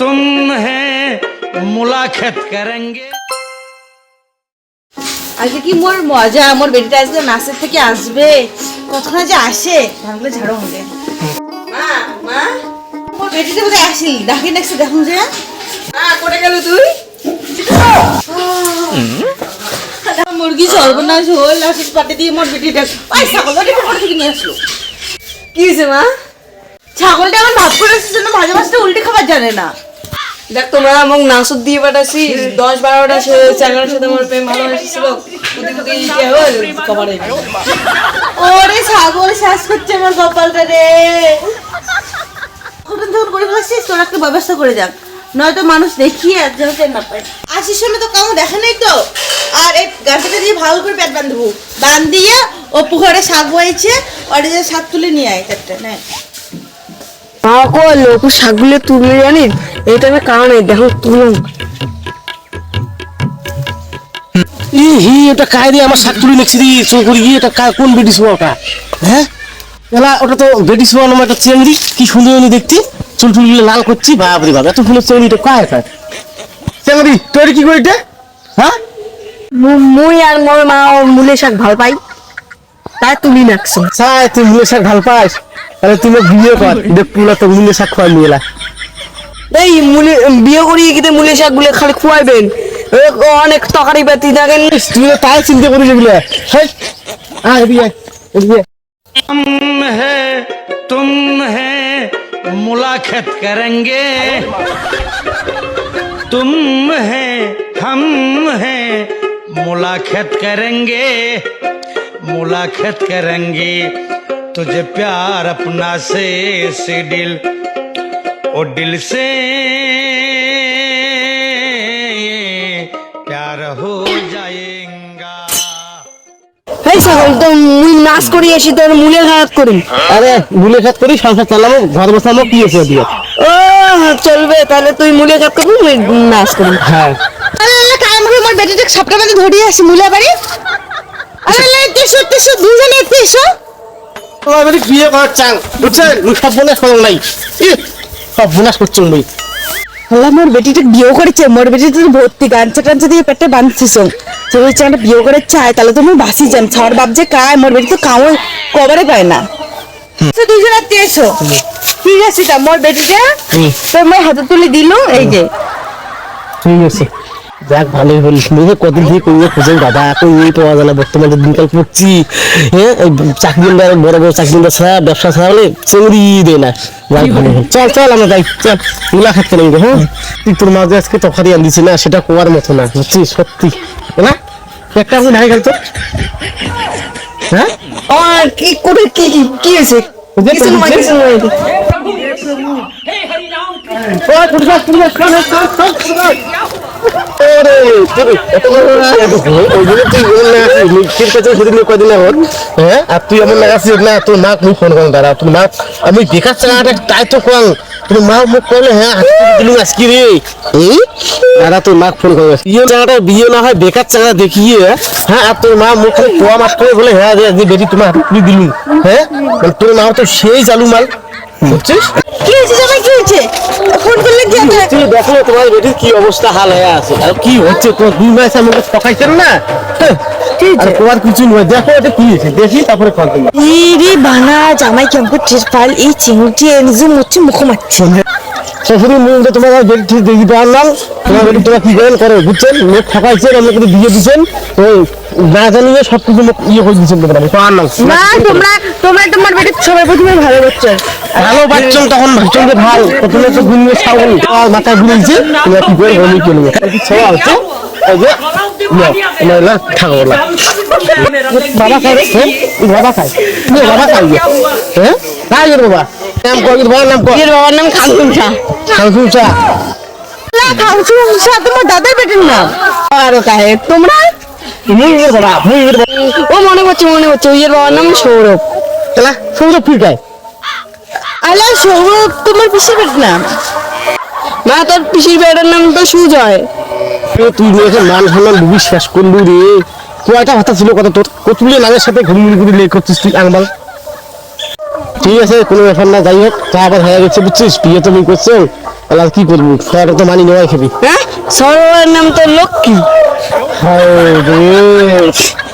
তুম হে মুলাকাত করেঙ্গে আজকে কি মোর মজা? মোর বেটিটা আজকে নাচের থেকে আসবে। কতক্ষণ যে আসে? ধানগুলো ঝাড়ো হবে। মা মা, মোর বেটিটা কোথায় আসি ডাকি নেক্সট দেখুন যে। মা কোটে গেল তুই? মুরগি সর্বনাশ হল লাশের পাটে দিয়ে মোর বেটিটা ওই ছাগলটা কোথা থেকে নিয়ে আসলো। কি হয়েছে, মা? ছাগলটা আমার ভাব করে আসছে না ভাজা মাছটা উল্টে খাবার জানে না। দেখ, তোমরা আমাকে নাসুর দিয়ে পাঠাচ্ছি দশ বারোটা চ্যানেলের সাথে আমার প্রেম ভালো ওরে ছাগল, শ্বাস করছে আমার কপালটা রে। ওখান করে ফেলাচ্ছিস তোর একটা ব্যবস্থা করে যাক নয়তো মানুষ দেখিয়ে আর যেন না পায় সময় তো কামো দেখা নেই তো? আর গাছটা দিয়ে ভালো করে পেট বাঁধবো। বান দিয়ে ও পুকুরে শাক বয়েছে, ওটা যে শাক তুলে নিয়ে আয় আমাকে লোক শাকগুলো তুলে জানিস এটা আমি কারণে দেখো তুলুন। ই হি এটা কায় রে আমার শাক তুলি নেছি রে চোখ করে গিয়ে এটা কায় কোন শোয়া ওটা? হ্যাঁ? এলা ওটা তো বেটি শোয়া নামে একটা চেংড়ি কি সুন্দর আমি দেখছি। চুল টুল লাল করছি বাপরে বাপ এত চেংড়ি এটা কায় কায় চেংড়ি তোর কি করিতে হ্যাঁ? মুই আর মোর মা মূলে শাক ভালো পাই। তাই তুলি নাকছো। চাই তুই মুলে শাক ভালো পাস? তাহলে তুমি বিয়ে কর দেখ পুলা তো মুলে শাক খোয়া নিয়ে এলা এই মুলে বিয়ে করিয়ে কিতে মূলে শাক গুলো খালি খুয়াইবেন এ, অনেক তকারি পাতি থাকেন তুই তো তাই চিন্তা করিস এগুলো হ্যাঁ আয় এদিকে আয়, এদিকে আয়। हम है तुम है मुलाकात करेंगे तुम है हम है मुलाकात करेंगे मुलाकात करेंगे तुझे प्यार अपना से से दिल और दिल से प्यार हो जाएगा এই ছাগল তো মুই নাচ করি আসি তোর মূলের হাত করুন আরে মুলে খাত করি সংসার চালামো ঘর বসামো কি আছে দিয়ে ও চলবে তাহলে তুই মূলে কাজ করবি মুই নাচ করুন হ্যাঁ আরে আল্লাহ কাম করে মোর বেটিটা সাপটা বাঁধে ধরিয়ে আসি মুলা বাড়ি আরে আল্লাহ তেসো তেসো দুজনে তেসো বাড়ি বিয়ে করার চান বুঝছেন? সব বোনাস করো নাই সব বোনাস করছ মুই আল্লাহ মোর বেটিটা বিয়ে করেছে মোর বেটিটা তো ভর্তি গাঞ্চা টাঞ্চা দিয়ে পেটে বাঁধছিস তো ওই চাটা বিয়ে করে চায় তাহলে তো মোর বাসি যান ছাড় বাপ যে কায় মোর বেটি তো কামড় কবারে পায় না। তো দুজন আর তেসো ঠিক আছে তা মোর বেটিটা। তোর মই হাতে তুলে দিল এই যে। ঠিক আছে। যাক ভালোই হল। মুখে কদিন দিয়ে কইবে খুঁজে দাদা কই এই পাওয়া যায় না বর্তমানে দিনকাল পড়ছি। হ্যাঁ চাকরিদার বড় বড় চাকরিদার ছাড়া ব্যবসা ছাড়া হলে চেংড়ি দেয় না। ভালো হল। চল চল আমরা যাই। চল মুলা হ্যাঁ? তুই তোর মাঝে আজকে তফারি না সেটা কোয়ার মতো না বুঝছিস? সত্যি। না একটা আমি নাই গেল তো। হ্যাঁ? আমার কি করে কি কি- কি হয়েছে কিছু নয় কিছু নয় এত বড় এত ভয়, ওই জন্য তুই এমন কাছে সেদিন কদিন আগত, হ্যাঁ? আর তুই এমন লাগাচ্ছিস, না, তোর মাক মুখ ফোন করুন দাঁড়া, তোর মাক, আমি বেকার চাকাটা তাই তো কল তোর মা মুখ করলে হ্যাঁ আজকে রে দাদা তোর মাক ফোন করবে ইয়ে চাকাটা বিয়ে না হয় বেকার চাকা দেখিয়ে হ্যাঁ আর তোর মা মুখ পোয়া মাছ করে বলে হ্যাঁ বেটি তোমার হাতে তুলে দিলুম হ্যাঁ মানে তোর মা তো সেই চালু মাল বুঝছিস? কি হয়েছে জামাই? কি হয়েছে? ফোন করলে দেখো তোমার বেটির কি অবস্থা হাল হয়ে আছে। আর কি হচ্ছে তোমার? দুই মাস আমাকে ঠকাইছেন না? হ্যাঁ, তোমার কিছু নয় দেখো এটা কি হয়েছে দেখি তারপরে কল তোমার ইরে বানা জামাই কেমন টেরপাল এই চিংড়ি এনেছে মুচ্ছে মুখ মারছে। শ্বশুরি মুখ তোমার বেটি ঠিক দেখি পারলাম তোমার বেটি তোমার কি করেন করে বুঝছেন? ঠকাইছেন বিয়ে দিচ্ছেন ওই না জানিয়ে সব কিছু মুখ ইয়ে করে দিচ্ছেন তোমার আমি পারলাম না তোমরা তোমরা তোমার বেটি সবাই প্রথমে ভালো করছ। ভালো বাচ্চন তখন ভাবছেন ভালো। প্রথমে তো মাথায় তোমরা কি করে বাবা খাই হ্যাঁ? বাবা খাই এই বাবা খাই হ্যাঁ? খাই বাবা? নাম কই বাবার নাম বাবার নাম শাহ শাহ শাহ তোমার দাদার বেটির নাম। আর কাহে তোমরা? ও মনে করছে মনে করছে ওই এর বাবার নাম সৌরভ। সৌরভ খায়? আলা সৌরভ তোমার পিসির নাম। না তোর পিসির বেটার নাম তো সুজয়। তুই মেয়েকে মান সম্মান ডুবি শেষ করলু রে। কয়টা ভাতা ছিল কত তোর? কতুলের নামের সাথে ঘুরি ঘুরি লেখ করছিস তুই আংবাল। ঠিক আছে কোনো ব্যাপার না যাই হোক তা আবার হয়ে গেছে বুঝছিস? বিয়ে তুমি করছ তাহলে আর কি করবি? খাওয়াটা তো মানি নেওয়াই খাবি। হ্যাঁ? সবার নাম তো লক্ষ্মী। হায় রে।